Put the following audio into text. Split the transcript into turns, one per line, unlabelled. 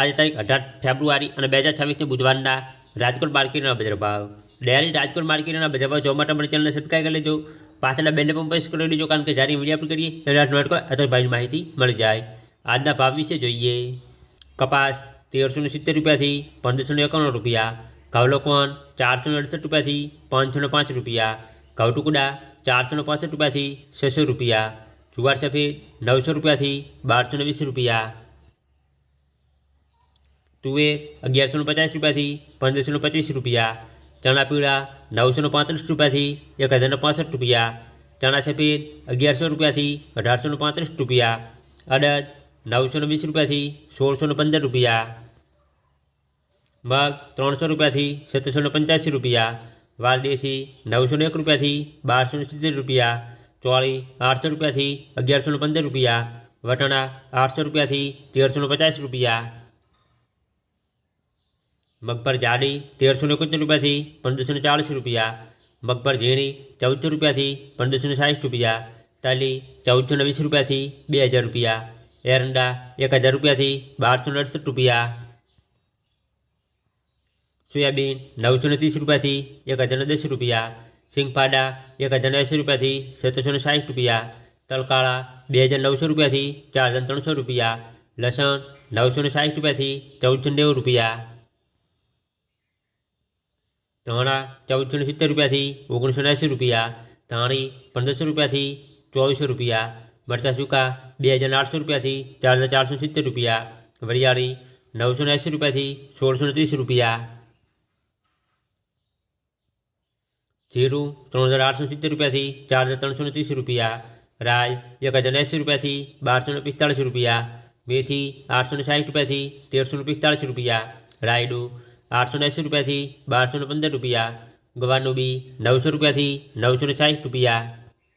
આજે તારીખ અઢાર ફેબ્રુઆરી અને બે હજાર છવ્વીસની બુધવારના રાજકોટ માર્કેટના બજાર ભાવ. ડેલી રાજકોટ માર્કેટના બજાર ભાવ જોવા માટે અમારી ચેનલને સબસ્ક્રાઈબ કરી લેજો. પાછળના બેલને પણ પ્રેસ કરી લેજો, કારણ કે જ્યારે વીડિયો અપલોડ કરીએ ત્યારે નોટ અથવા માહિતી મળી જાય. આજના ભાવ વિશે જોઈએ. કપાસ તેરસો ને સિત્તેર રૂપિયાથી પંદરસો ને એકાણું રૂપિયા. ઘઉલોકોન ચારસો ને અડસઠ રૂપિયાથી પાંચસો ને પાંચ રૂપિયા. ઘઉ ટુકડા ચારસો ને પાંસઠ રૂપિયાથી છસો રૂપિયા. જુવાર સફેદ નવસો રૂપિયાથી બારસો ને વીસ રૂપિયા. તુવેર અગિયારસો ને પચાસ રૂપિયાથી પંદરસો ને પચીસ રૂપિયા ચણા પીળા નવસો ને પાંત્રીસ રૂપિયાથી એક હજાર ને પાસઠ રૂપિયા ચણા સફેદ અગિયારસો રૂપિયાથી અઢારસો ને પાંત્રીસ રૂપિયા અડદ નવસો ને વીસ રૂપિયાથી સોળસો ને પંદર રૂપિયા મગ ત્રણસો રૂપિયાથી સત્તરસો ને પંચ્યાસી રૂપિયા વાલદેશી નવસો ને એક રૂપિયાથી બારસો ને સિત્તેર રૂપિયા ચોળી આઠસો રૂપિયાથી અગિયારસો ને પંદર રૂપિયા વટાણા આઠસો રૂપિયાથી તેરસો ને પચાસ રૂપિયા મગપર જાડી તેરસો ને એકોતેર રૂપિયાથી પંદરસો ને ચાલીસ રૂપિયા મગપર ઝીણી ચૌદસો રૂપિયાથી પંદરસો ને સાઠ રૂપિયા તલી ચૌદસો ને વીસ રૂપિયાથી બે હજાર રૂપિયા એરંડા એક હજાર રૂપિયાથી બારસો ને અડસઠ રૂપિયા સોયાબીન નવસો ને ત્રીસ રૂપિયાથી એક હજાર ને દસ રૂપિયા સિંગપાડા એક હજાર ને એંસી રૂપિયાથી સત્તરસો ને સાઠ રૂપિયા તલકાળા બે હજાર નવસો રૂપિયાથી ચાર હજાર ત્રણસો રૂપિયા લસણ નવસો ને સાઠ રૂપિયાથી ચૌદસો ને નેવું રૂપિયા ધાણા ચૌદસો ને સિત્તેર રૂપિયાથી ઓગણીસો ને એંસી રૂપિયા ધાણી પંદરસો રૂપિયાથી ચોવીસો રૂપિયા મરચાં સૂકા બે હજાર આઠસો રૂપિયાથી ચાર હજાર ચારસો સિત્તેર રૂપિયા વરિયાળી નવસો ને એંસી રૂપિયાથી સોળસો ને ત્રીસ રૂપિયા જીરું ત્રણ હજાર આઠસો સિત્તેર રૂપિયાથી ચાર હજાર ત્રણસો ને ત્રીસ રૂપિયા રાય એક હજાર એંસી રૂપિયાથી બારસો ને પિસ્તાળીસ રૂપિયા મેથી આઠસો ને સાઠ રૂપિયાથી તેરસો ને પિસ્તાળીસ રૂપિયા રાયડું આઠસો એંસી રૂપિયાથી બારસો પંદર રૂપિયા ગવાનું બી નવસો રૂપિયાથી નવસો ને સાઠ રૂપિયા